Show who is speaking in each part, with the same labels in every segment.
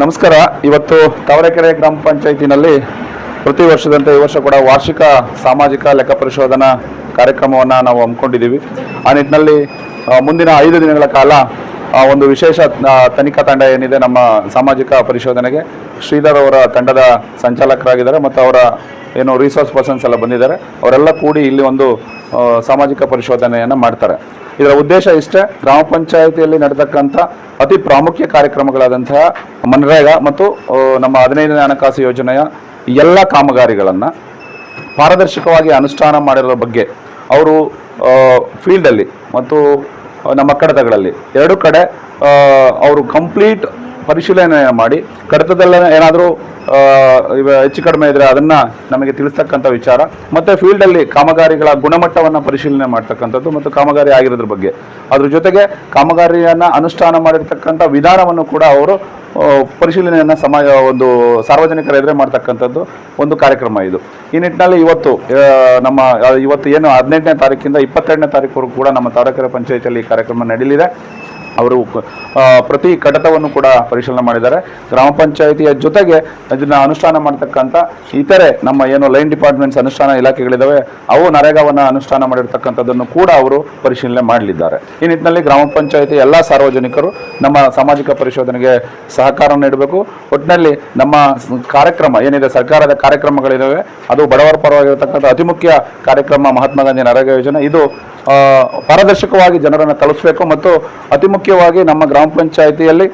Speaker 1: ನಮಸ್ಕಾರ. ಇವತ್ತು ತಾವರೆಕೆರೆ ಗ್ರಾಮ ಪಂಚಾಯಿತಿನಲ್ಲಿ ಪ್ರತಿ ವರ್ಷದಂತೆ ಈ ವರ್ಷ ಕೂಡ ವಾರ್ಷಿಕ ಸಾಮಾಜಿಕ ಲೆಕ್ಕ ಪರಿಶೋಧನಾ ಕಾರ್ಯಕ್ರಮವನ್ನು ನಾವು ಹಮ್ಮಿಕೊಂಡಿದ್ದೀವಿ. ಆ ನಿಟ್ಟಿನಲ್ಲಿ ಮುಂದಿನ ಐದು ದಿನಗಳ ಕಾಲ ಒಂದು ವಿಶೇಷ ತನಿಖಾ ತಂಡ ಏನಿದೆ ನಮ್ಮ ಸಾಮಾಜಿಕ ಪರಿಶೋಧನೆಗೆ, ಶ್ರೀಧರ್ ಅವರ ತಂಡದ ಸಂಚಾಲಕರಾಗಿದ್ದಾರೆ ಮತ್ತು ಅವರ ಏನು ರಿಸೋರ್ಸ್ ಪರ್ಸನ್ಸ್ ಎಲ್ಲ ಬಂದಿದ್ದಾರೆ. ಅವರೆಲ್ಲ ಕೂಡಿ ಇಲ್ಲಿ ಒಂದು ಸಾಮಾಜಿಕ ಪರಿಶೋಧನೆಯನ್ನು ಮಾಡ್ತಾರೆ. ಇದರ ಉದ್ದೇಶ ಇಷ್ಟೇ ಗ್ರಾಮ ಪಂಚಾಯಿತಿಯಲ್ಲಿ ನಡೆತಕ್ಕಂಥ ಅತಿ ಪ್ರಾಮುಖ್ಯ ಕಾರ್ಯಕ್ರಮಗಳಾದಂತಹ ಮನ್ರೇಗಾ ಮತ್ತು ನಮ್ಮ ಹದಿನೈದನೇ ಹಣಕಾಸು ಯೋಜನೆಯ ಎಲ್ಲ ಕಾಮಗಾರಿಗಳನ್ನು ಪಾರದರ್ಶಕವಾಗಿ ಅನುಷ್ಠಾನ ಮಾಡಿರೋ ಬಗ್ಗೆ ಅವರು ಫೀಲ್ಡಲ್ಲಿ ಮತ್ತು ನಮ್ಮ ಕಡತಗಳಲ್ಲಿ ಎರಡು ಕಡೆ ಅವರು ಕಂಪ್ಲೀಟ್ ಪರಿಶೀಲನೆ ಮಾಡಿ, ಕಡತದಲ್ಲ ಏನಾದರೂ ಹೆಚ್ಚು ಕಡಿಮೆ ಇದ್ದರೆ ಅದನ್ನು ನಮಗೆ ತಿಳಿಸ್ತಕ್ಕಂಥ ವಿಚಾರ. ಮತ್ತು ಫೀಲ್ಡಲ್ಲಿ ಕಾಮಗಾರಿಗಳ ಗುಣಮಟ್ಟವನ್ನು ಪರಿಶೀಲನೆ ಮಾಡ್ತಕ್ಕಂಥದ್ದು ಮತ್ತು ಕಾಮಗಾರಿ ಆಗಿರೋದ್ರ ಬಗ್ಗೆ. ಅದ್ರ ಜೊತೆಗೆ ಕಾಮಗಾರಿಯನ್ನು ಅನುಷ್ಠಾನ ಮಾಡಿರ್ತಕ್ಕಂಥ ವಿಧಾನವನ್ನು ಕೂಡ ಅವರು ಪರಿಶೀಲನೆಯನ್ನು ಸಮಾಜ ಒಂದು ಸಾರ್ವಜನಿಕರ ಎದುರೇ ಮಾಡ್ತಕ್ಕಂಥದ್ದು ಒಂದು ಕಾರ್ಯಕ್ರಮ ಇದು. ಈ ನಿಟ್ಟಿನಲ್ಲಿ ಇವತ್ತು ನಮ್ಮ ಇವತ್ತು ಏನು ಹದಿನೆಂಟನೇ ತಾರೀಕಿಂದ ಇಪ್ಪತ್ತೆರಡನೇ ತಾರೀಕುವರೆಗೂ ಕೂಡ ನಮ್ಮ ತಾಲೂಕಿನ ಪಂಚಾಯಿತಿಯಲ್ಲಿ ಈ ಕಾರ್ಯಕ್ರಮ ನಡೀಲಿದೆ. ಅವರು ಪ್ರತಿ ಕಡತವನ್ನು ಕೂಡ ಪರಿಶೀಲನೆ ಮಾಡಿದ್ದಾರೆ. ಗ್ರಾಮ ಪಂಚಾಯಿತಿಯ ಜೊತೆಗೆ ಇದನ್ನು ಅನುಷ್ಠಾನ ಮಾಡ್ತಕ್ಕಂಥ ಇತರೆ ನಮ್ಮ ಏನು ಲೈನ್ ಡಿಪಾರ್ಟ್ಮೆಂಟ್ಸ್ ಅನುಷ್ಠಾನ ಇಲಾಖೆಗಳಿದ್ದಾವೆ, ಅವು ನರೇಗಾವನ್ನು ಅನುಷ್ಠಾನ ಮಾಡಿರ್ತಕ್ಕಂಥದ್ದನ್ನು ಕೂಡ ಅವರು ಪರಿಶೀಲನೆ ಮಾಡಲಿದ್ದಾರೆ. ಈ ನಿಟ್ಟಿನಲ್ಲಿ ಗ್ರಾಮ ಪಂಚಾಯಿತಿ ಎಲ್ಲ ಸಾರ್ವಜನಿಕರು ನಮ್ಮ ಸಾಮಾಜಿಕ ಪರಿಶೋಧನೆಗೆ ಸಹಕಾರ ನೀಡಬೇಕು. ಒಟ್ಟಿನಲ್ಲಿ ನಮ್ಮ ಕಾರ್ಯಕ್ರಮ ಏನಿದೆ, ಸರ್ಕಾರದ ಕಾರ್ಯಕ್ರಮಗಳಿದ್ದಾವೆ, ಅದು ಬಡವರ ಪರವಾಗಿರತಕ್ಕಂಥ ಅತಿ ಮುಖ್ಯ ಕಾರ್ಯಕ್ರಮ ಮಹಾತ್ಮ ಗಾಂಧಿ ನರೇಗಾ ಯೋಜನೆ. ಇದು ಪಾರದರ್ಶಕವಾಗಿ ಜನರನ್ನು ತಲುಪಿಸಬೇಕು ಮತ್ತು ಅತಿ ಮುಖ್ಯವಾಗಿ ನಮ್ಮ ಗ್ರಾಮ ಪಂಚಾಯಿತಿಯಲ್ಲಿ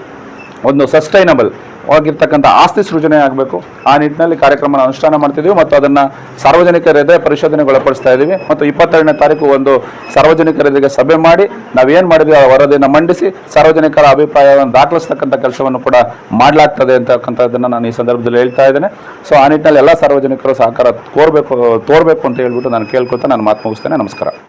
Speaker 1: ಒಂದು ಸಸ್ಟೈನಬಲ್ ಆಗಿರ್ತಕ್ಕಂಥ ಆಸ್ತಿ ಸೃಜನೆ ಆಗಬೇಕು. ಆ ನಿಟ್ಟಿನಲ್ಲಿ ಕಾರ್ಯಕ್ರಮ ಅನುಷ್ಠಾನ ಮಾಡ್ತಿದ್ದೀವಿ ಮತ್ತು ಅದನ್ನು ಸಾರ್ವಜನಿಕರ ಎದುರೇ ಪರಿಶೋಧನೆಗೆ ಒಳಪಡಿಸ್ತಾ ಇದ್ದೀವಿ ಮತ್ತು ಇಪ್ಪತ್ತೆರಡನೇ ತಾರೀಕು ಒಂದು ಸಾರ್ವಜನಿಕ ಎದುರಿಗೆ ಸಭೆ ಮಾಡಿ ನಾವೇನು ಮಾಡಿದ್ವಿ ಆ ವರದಿಯನ್ನು ಮಂಡಿಸಿ ಸಾರ್ವಜನಿಕರ ಅಭಿಪ್ರಾಯವನ್ನು ದಾಖಲಿಸ್ತಕ್ಕಂಥ ಕೆಲಸವನ್ನು ಕೂಡ ಮಾಡಲಾಗ್ತದೆ ಅಂತಕ್ಕಂಥದ್ದನ್ನು ನಾನು ಈ ಸಂದರ್ಭದಲ್ಲಿ ಹೇಳ್ತಾ ಇದ್ದೇನೆ. ಸೊ ಆ ನಿಟ್ಟಿನಲ್ಲಿ ಎಲ್ಲ ಸಾರ್ವಜನಿಕರು ಸಹಕಾರ ಕೋರಬೇಕು ತೋರಬೇಕು ಅಂತ ಹೇಳ್ಬಿಟ್ಟು ನಾನು ಕೇಳ್ಕೊಳ್ತಾ ನಾನು ಮಾತು ಮುಗಿಸ್ತೇನೆ. ನಮಸ್ಕಾರ.